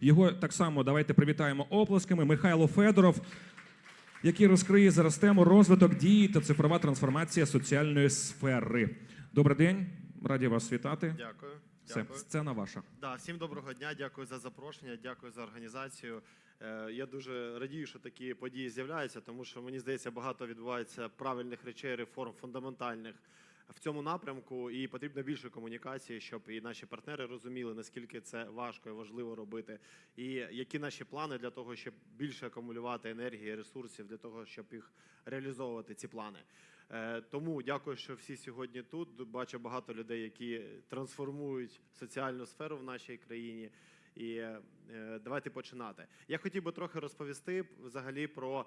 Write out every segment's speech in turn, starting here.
Його так само давайте привітаємо оплесками. Михайло Федоров, який розкриє зараз тему розвиток дії та цифрова трансформація соціальної сфери. Добрий день, раді вас вітати. Дякую. Все, Дякую. сцена ваша. Да, всім доброго дня. Дякую за запрошення. Дякую за організацію. Е, Я дуже радію, що такі події з'являються, тому що мені здається, багато відбувається правильних речей, реформ фундаментальних в цьому напрямку, і потрібно більше комунікації, щоб і наші партнери розуміли, наскільки це важко і важливо робити, і які наші плани для того, щоб більше акумулювати енергії, ресурсів для того, щоб їх реалізовувати ці плани. Е, Тому дякую, що всі сьогодні тут. Бачу багато людей, які трансформують соціальну сферу в нашій країні. І е, давайте починати. Я хотів би трохи розповісти взагалі про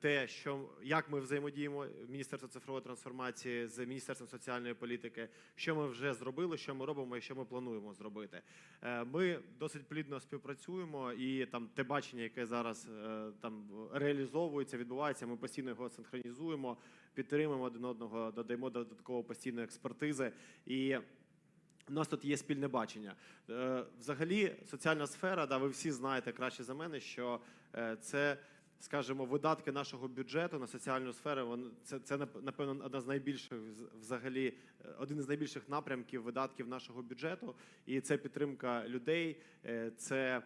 те, що як ми взаємодіємо Міністерство цифрової трансформації з Міністерством соціальної політики, що ми вже зробили, що ми робимо і що ми плануємо зробити. Е, Ми досить плідно співпрацюємо, і там те бачення, яке зараз е, там реалізовується, відбувається. Ми постійно його синхронізуємо, підтримуємо один одного, додаємо додатково постійної експертизи і. У нас тут є спільне бачення. Е, Взагалі, соціальна сфера, да, ви всі знаєте краще за мене, що е, це, скажімо, видатки нашого бюджету на соціальну сферу. Це, це напевно одна з найбільших взагалі, е, один із найбільших напрямків видатків нашого бюджету. І це підтримка людей, е, це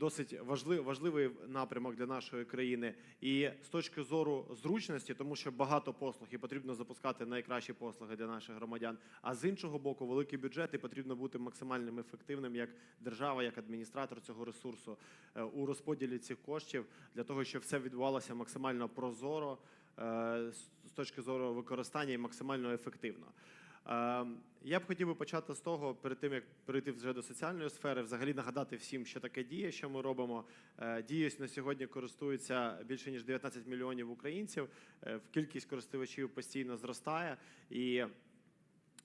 досить важливий, важливий напрямок для нашої країни. І з точки зору зручності, тому що багато послуг і потрібно запускати найкращі послуги для наших громадян. А з іншого боку, великий бюджет і потрібно бути максимально ефективним як держава, як адміністратор цього ресурсу е, у розподілі цих коштів для того, щоб все відбувалося максимально прозоро е, з точки зору використання і максимально ефективно. Я б хотів би почати з того, перед тим як перейти вже до соціальної сфери, взагалі нагадати всім, що таке дія, що ми робимо. Е, Дією на сьогодні користується більше ніж 19 мільйонів українців. Е, кількість користувачів постійно зростає і.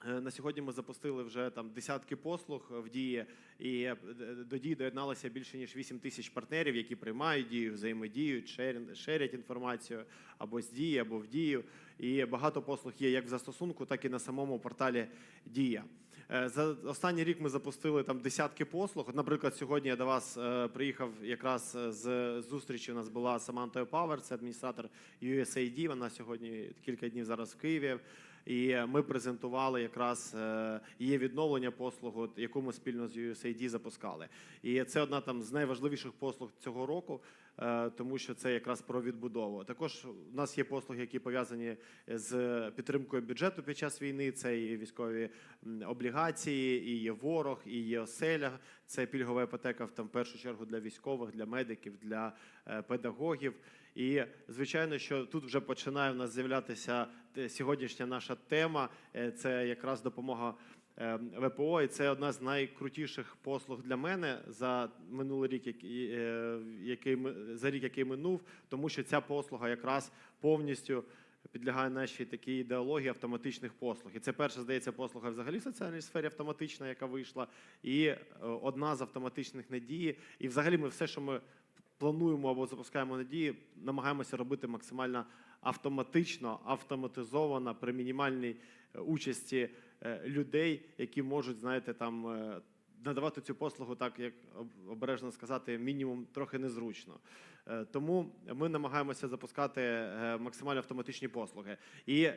Е, На сьогодні ми запустили вже там десятки послуг в дії, і е, до дії доєдналося більше ніж 8 тисяч партнерів, які приймають дію, взаємодіють, шерять інформацію або з дії, або в дію. І багато послуг є як в застосунку, так і на самому порталі Дія. Е, За останній рік ми запустили там десятки послуг. Наприклад, сьогодні я до вас приїхав якраз з зустрічі. У нас була Самантою Павер, це адміністратор USAID. Вона сьогодні кілька днів зараз в Києві. І ми презентували якраз е, її відновлення послугу, от, яку ми спільно з USAID запускали. І це одна там з найважливіших послуг цього року, е, тому що це якраз про відбудову. Також у нас є послуги, які пов'язані з підтримкою бюджету під час війни. Це і військові облігації, і є ворог, і є оселя. Це пільгова іпотека в там в першу чергу для військових, для медиків, для е, педагогів. І звичайно, що тут вже починає в нас з'являтися сьогоднішня наша тема. е, Це якраз допомога е, ВПО, і це одна з найкрутіших послуг для мене за минулий рік, який, е, за рік, який минув, тому що ця послуга якраз повністю. Підлягає нашій такій ідеології автоматичних послуг. І це перша, здається, послуга взагалі в соціальній сфері автоматична, яка вийшла, і е, одна з автоматичних надії. І взагалі ми все, що ми плануємо або запускаємо надії, намагаємося робити максимально автоматично, автоматизовано при мінімальній е, участі е, людей, які можуть, знаєте, там. е, Надавати цю послугу, так як обережно сказати, мінімум трохи незручно. Тому ми намагаємося запускати максимально автоматичні послуги. І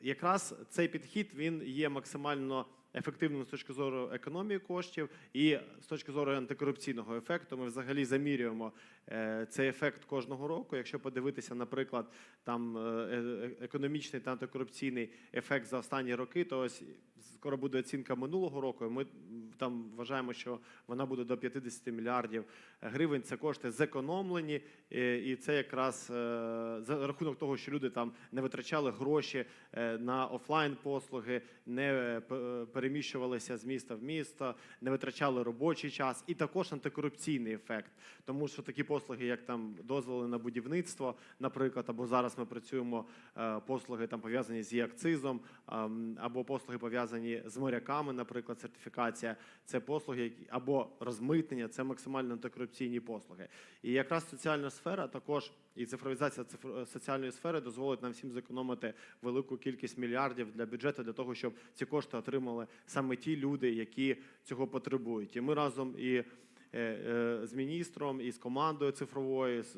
якраз цей підхід він є максимально ефективним з точки зору економії коштів і з точки зору антикорупційного ефекту. Ми взагалі замірюємо цей ефект кожного року. Якщо подивитися, наприклад, там е, е, економічний та антикорупційний ефект за останні роки, то ось скоро буде оцінка минулого року. Ми там вважаємо, що вона буде до 50 мільярдів гривень. Це кошти зекономлені, е, і це якраз е, за рахунок того, що люди там не витрачали гроші е, на офлайн послуги, не е, переміщувалися з міста в місто, не витрачали робочий час, і також антикорупційний ефект, тому що такі послуги, як там дозволи на будівництво, наприклад, або зараз ми працюємо е, послуги там пов'язані з акцизом, або послуги пов'язані з моряками, наприклад, сертифікація. Це послуги, або розмитнення, це максимально антикорупційні послуги. І якраз соціальна сфера також і цифровізація цифр- соціальної сфери дозволить нам всім зекономити велику кількість мільярдів для бюджету для того, щоб ці кошти отримали саме ті люди, які цього потребують. І ми разом і е, е, з міністром і з командою цифровою, з,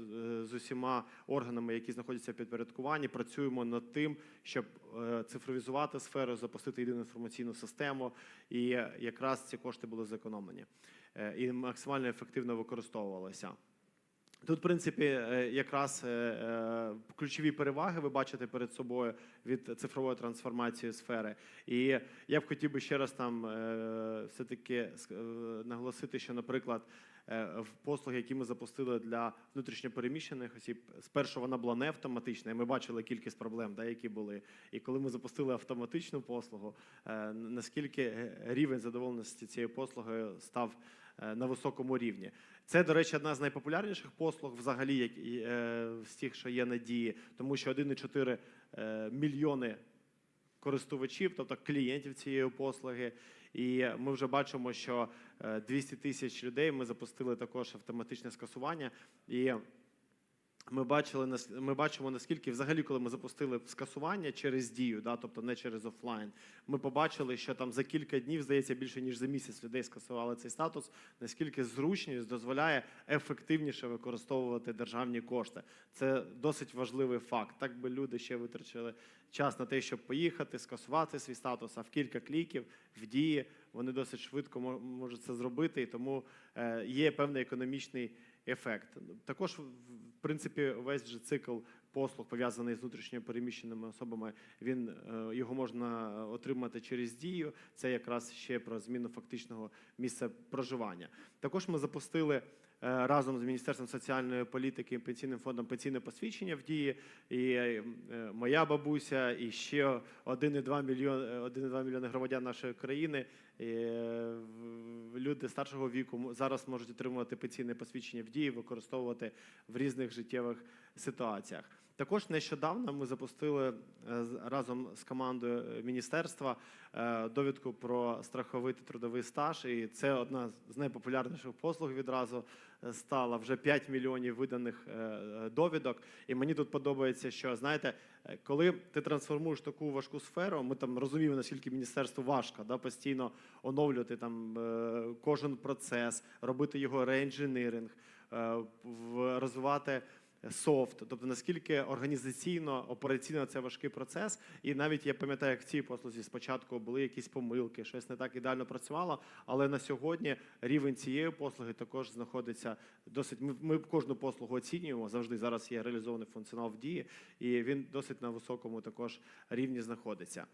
е, усіма органами, які знаходяться в підпорядкуванні, працюємо над тим, щоб е, цифровізувати сферу, запустити єдину інформаційну систему, і е, якраз ці кошти були зекономлені. Е, і максимально ефективно використовувалися. Тут, в принципі, е, якраз е, е, ключові переваги ви бачите перед собою від цифрової трансформації сфери. І я б хотів би ще раз там е, все-таки ск- е, наголосити, що, наприклад, послуги, які ми запустили для внутрішньопереміщених осіб, спершу вона була не автоматична, і ми бачили кількість проблем, да, які були. І коли ми запустили автоматичну послугу, е, наскільки е, рівень задоволеності цією послугою став е, на високому рівні. Це, до речі, одна з найпопулярніших послуг взагалі як, е, з тих, що є надії, тому що 1,4 е, мільйони користувачів, тобто клієнтів цієї послуги. І ми вже бачимо, що е, 200 тисяч людей ми запустили також автоматичне скасування. І ми бачили ми бачимо наскільки взагалі, коли ми запустили скасування через дію, да, тобто не через офлайн. Ми побачили, що там за кілька днів, здається, більше ніж за місяць людей скасували цей статус. Наскільки зручність дозволяє ефективніше використовувати державні кошти. Це досить важливий факт. Так би люди ще витрачали час на те, щоб поїхати, скасувати свій статус, а в кілька кліків в дії вони досить швидко мо- можуть це зробити, і тому е, є певний економічний ефект. Також, в принципі, весь же цикл послуг пов'язаний з внутрішньо переміщеними особами. Він е, його можна отримати через дію. Це якраз ще про зміну фактичного місця проживання. Також ми запустили. Е, Разом з Міністерством соціальної політики і пенсійним фондом пенсійне посвідчення в дії. І е, моя бабуся, і ще 1,2 мільйони, 1,2 мільйони громадян нашої країни. е, Люди старшого віку зараз можуть отримувати пенсійне посвідчення в дії, використовувати в різних життєвих ситуаціях. Також нещодавно ми запустили е, разом з командою е, міністерства е, довідку про страховий трудовий стаж, і це одна з найпопулярніших послуг відразу стала. Вже 5 мільйонів виданих довідок. І мені тут подобається, що знаєте, коли ти трансформуєш таку важку сферу, ми там розуміємо, наскільки міністерству важко да, постійно оновлювати там кожен процес, робити його реінженеринг, е, розвивати софт, тобто наскільки організаційно, операційно це важкий процес. І навіть я пам'ятаю, як в цій послузі спочатку були якісь помилки, щось не так ідеально працювало. Але на сьогодні рівень цієї послуги також знаходиться досить. Ми, ми кожну послугу оцінюємо завжди. Зараз є реалізований функціонал в дії, і він досить на високому також рівні знаходиться.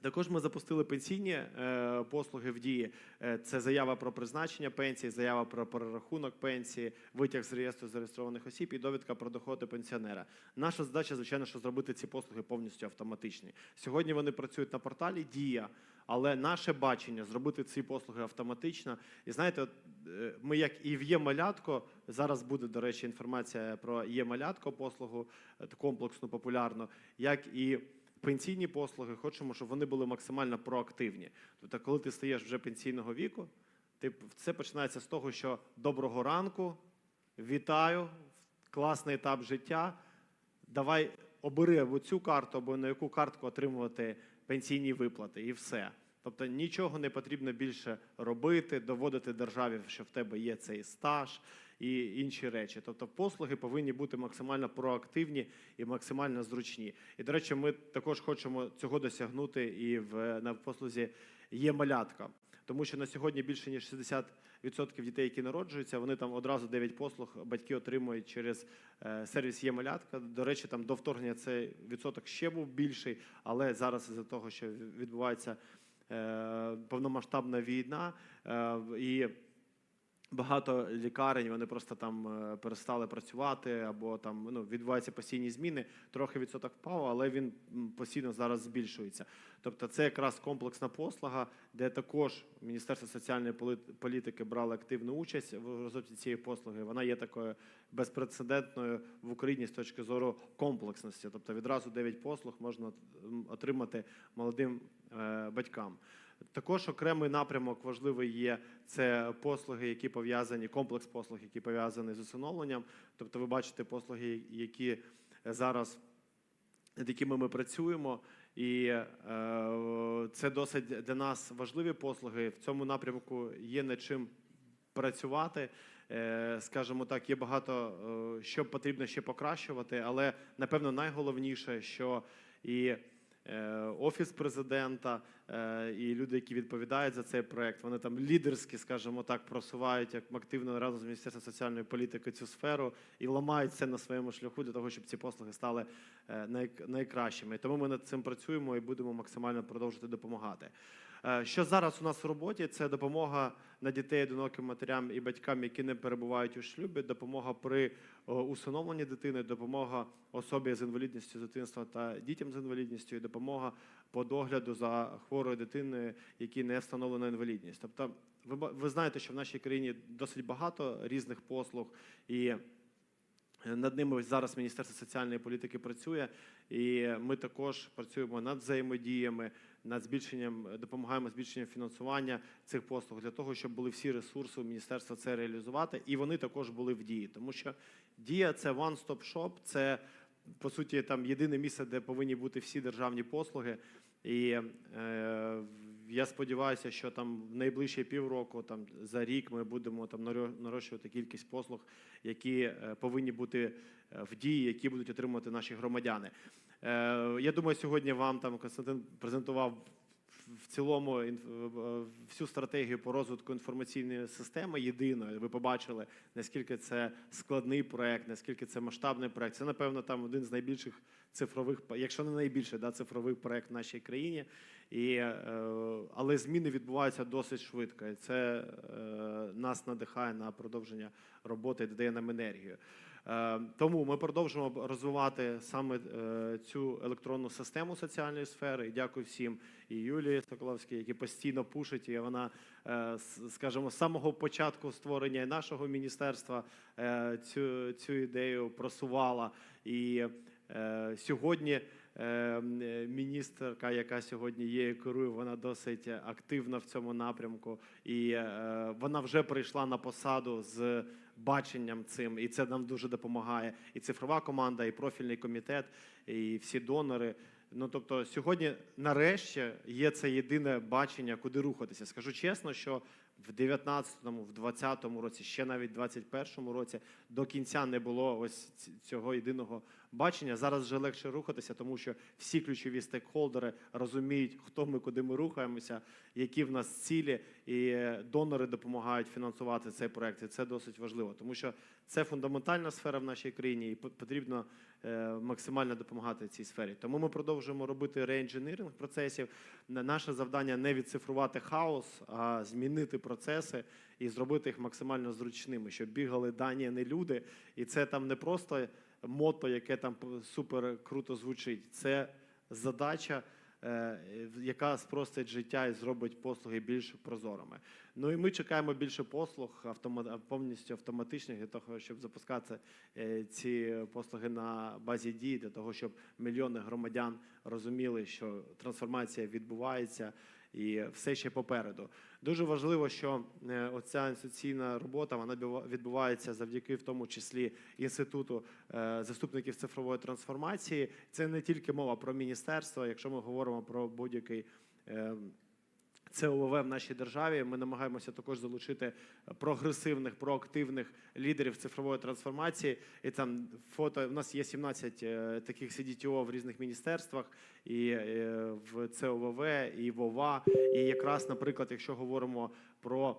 Також ми запустили пенсійні е, послуги в дії. Е, Це заява про призначення пенсії, заява про перерахунок пенсії, витяг з реєстру зареєстрованих осіб і довідка про доходи пенсіонера. Наша задача, звичайно, що зробити ці послуги повністю автоматичні. Сьогодні вони працюють на порталі Дія, але наше бачення зробити ці послуги автоматично. І знаєте, е, ми як і в Є-малятко, зараз буде, до речі, інформація про Є-малятко послугу е, комплексну, популярну, як і пенсійні послуги, хочемо, щоб вони були максимально проактивні. Тобто, коли ти стаєш вже пенсійного віку, ти це починається з того, що доброго ранку, вітаю, класний етап життя. Давай обери цю карту, або на яку картку отримувати пенсійні виплати, і все. Тобто нічого не потрібно більше робити, доводити державі, що в тебе є цей стаж і інші речі. Тобто послуги повинні бути максимально проактивні і максимально зручні. І, до речі, ми також хочемо цього досягнути і в на послузі є малятка. Тому що на сьогодні більше ніж 60% дітей, які народжуються, вони там одразу 9 послуг батьки отримують через е, сервіс є малятка. До речі, там до вторгнення цей відсоток ще був більший, але зараз із-за того, що відбувається повномасштабна війна е, і Багато лікарень вони просто там е, перестали працювати, або там ну, відбуваються постійні зміни. Трохи відсоток впав, але він постійно зараз збільшується. Тобто, це якраз комплексна послуга, де також Міністерство соціальної політики брало активну участь в розробці цієї послуги. Вона є такою безпрецедентною в Україні з точки зору комплексності. Тобто, відразу 9 послуг можна отримати молодим е, батькам. Також окремий напрямок важливий є це послуги, які пов'язані, комплекс послуг, які пов'язані з усиновленням. Тобто, ви бачите послуги, які зараз над якими ми працюємо, і е, це досить для нас важливі послуги. В цьому напрямку є над чим працювати. Е, Скажімо так, є багато е, що потрібно ще покращувати, але напевно найголовніше, що і офіс президента, е, і люди, які відповідають за цей проект, вони там лідерськи, скажімо так, просувають як активно разом з міністерством соціальної політики цю сферу і ламають це на своєму шляху для того, щоб ці послуги стали е, най- найкращими. Тому ми над цим працюємо і будемо максимально продовжувати допомагати. Е, Що зараз у нас в роботі? Це допомога на дітей одиноким матерям і батькам, які не перебувають у шлюбі, допомога при о, усиновленні дитини, допомога особі з інвалідністю з дитинства та дітям з інвалідністю, і допомога по догляду за хворою дитиною, якій не встановлена інвалідність. Тобто, ви, ви знаєте, що в нашій країні досить багато різних послуг і. Над ними зараз Міністерство соціальної політики працює, і ми також працюємо над взаємодіями, над збільшенням, допомагаємо збільшенням фінансування цих послуг для того, щоб були всі ресурси у міністерства це реалізувати, і вони також були в дії. Тому що дія це one-stop shop, це по суті там єдине місце, де повинні бути всі державні послуги. І е, я сподіваюся, що там в найближчі півроку, там за рік, ми будемо там наро- нарощувати кількість послуг, які е, повинні бути е, в дії, які будуть отримувати наші громадяни. Е, я думаю, сьогодні вам там Константин презентував в цілому всю стратегію по розвитку інформаційної системи єдиної. Ви побачили, наскільки це складний проект, наскільки це масштабний проект. Це, напевно, там один з найбільших цифрових, якщо не найбільший, да, цифровий проект в нашій країні. І, е, але зміни відбуваються досить швидко. І це е, нас надихає на продовження роботи і додає нам енергію. Е, Тому ми продовжуємо розвивати саме цю електронну систему соціальної сфери. І дякую всім і Юлії Соколовській, які постійно пушить, і вона, скажімо, з самого початку створення нашого міністерства цю, цю ідею просувала. І сьогодні міністерка, яка сьогодні є і керує, вона досить активна в цьому напрямку, і е, вона вже прийшла на посаду з баченням цим, і це нам дуже допомагає. І цифрова команда, і профільний комітет, і всі донори. Ну тобто, сьогодні, нарешті, є це єдине бачення, куди рухатися. Скажу чесно, що в 19-му, в 20-му році, ще навіть в 21-му році до кінця не було ось цього єдиного бачення. Зараз вже легше рухатися, тому що всі ключові стейкхолдери розуміють, хто ми, куди ми рухаємося, які в нас цілі, і донори допомагають фінансувати цей проект. І це досить важливо, тому що це фундаментальна сфера в нашій країні, і потрібно е, максимально допомагати цій сфері. Тому ми продовжуємо робити реінженіринг процесів. Наше завдання не відцифрувати хаос, а змінити процеси і зробити їх максимально зручними, щоб бігали дані, а не люди. І це там не просто мото, яке там супер круто звучить. Це задача, е, яка спростить життя і зробить послуги більш прозорими. Ну і ми чекаємо більше послуг автома- повністю автоматичних для того, щоб запускати е, ці послуги на базі дії, для того, щоб мільйони громадян розуміли, що трансформація відбувається. І все ще попереду. Дуже важливо, що е, оця інституційна робота вона відбувається завдяки в тому числі інституту е, заступників цифрової трансформації. Це не тільки мова про міністерство. Якщо ми говоримо про будь-який е, ЦОВВ в нашій державі. Ми намагаємося також залучити прогресивних, проактивних лідерів цифрової трансформації. І там фото в нас є 17 е, таких CDTO в різних міністерствах, і е, в ЦОВВ, і в ОВА. І якраз, наприклад, якщо говоримо про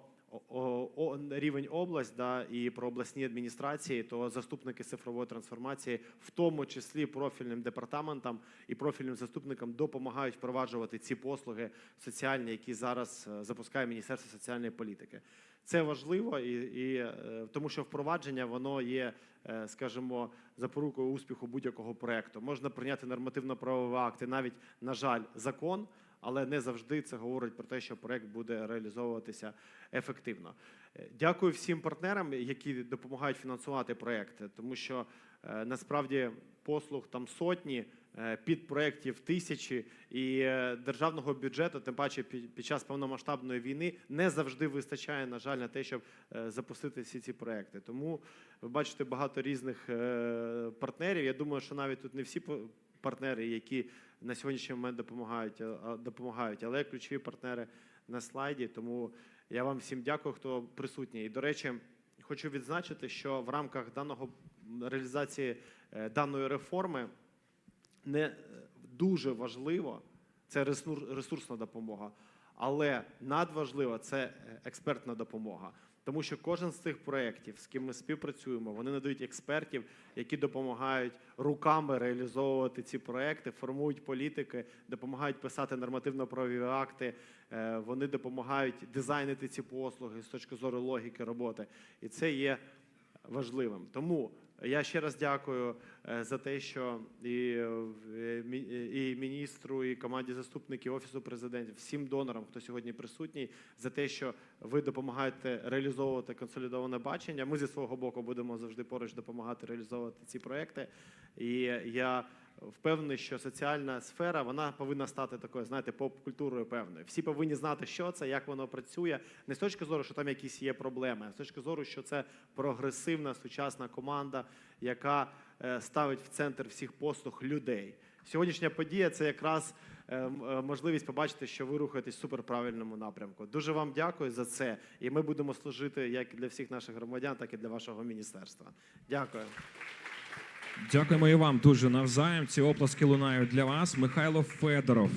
рівень область да, і про обласні адміністрації, то заступники цифрової трансформації, в тому числі профільним департаментам і профільним заступникам, допомагають впроваджувати ці послуги соціальні, які зараз е, запускає Міністерство соціальної політики. Це важливо, і, і е, тому що впровадження воно є, е, скажімо, запорукою успіху будь-якого проекту. Можна прийняти нормативно-правові акти, навіть на жаль, закон. Але не завжди це говорить про те, що проект буде реалізовуватися ефективно. Е, Дякую всім партнерам, які допомагають фінансувати проекти, тому що е, насправді послуг там сотні, е, підпроєктів тисячі, і державного бюджету, тим паче під, під час повномасштабної війни, не завжди вистачає, на жаль, на те, щоб запустити всі ці проекти. Тому ви бачите багато різних партнерів. Я думаю, що навіть тут не всі партнери, які на сьогоднішній момент допомагають, а- а- допомагають, але ключові партнери на слайді. Тому Я вам всім дякую, хто присутній. І, до речі, хочу відзначити, що в рамках даного реалізації е, даної реформи не е, дуже важливо це ресур- ресурсна допомога, але надважливо це е, експертна допомога. Тому що кожен з цих проєктів, з ким ми співпрацюємо, вони надають експертів, які допомагають руками реалізовувати ці проекти, формують політики, допомагають писати нормативно-правові акти. е, Вони допомагають дизайнити ці послуги з точки зору логіки роботи. І це є важливим. Тому я ще раз дякую е, за те, що і, е, і міністру, і команді заступників офісу президентів, всім донорам, хто сьогодні присутній, за те, що ви допомагаєте реалізовувати консолідоване бачення. Ми зі свого боку будемо завжди поруч допомагати реалізовувати ці проекти. І я впевнений, що соціальна сфера вона повинна стати такою, знаєте, поп-культурою певною. Всі повинні знати, що це, як воно працює, не з точки зору, що там якісь є проблеми, а з точки зору, що це прогресивна сучасна команда, яка е, ставить в центр всіх послуг людей. Сьогоднішня подія це якраз е, е, можливість побачити, що ви рухаєтесь в суперправильному напрямку. Дуже вам дякую за це, і ми будемо служити як для всіх наших громадян, так і для вашого міністерства. Дякую. Дякуємо і вам дуже навзаєм. Ці оплески лунають для вас. Михайло Федоров,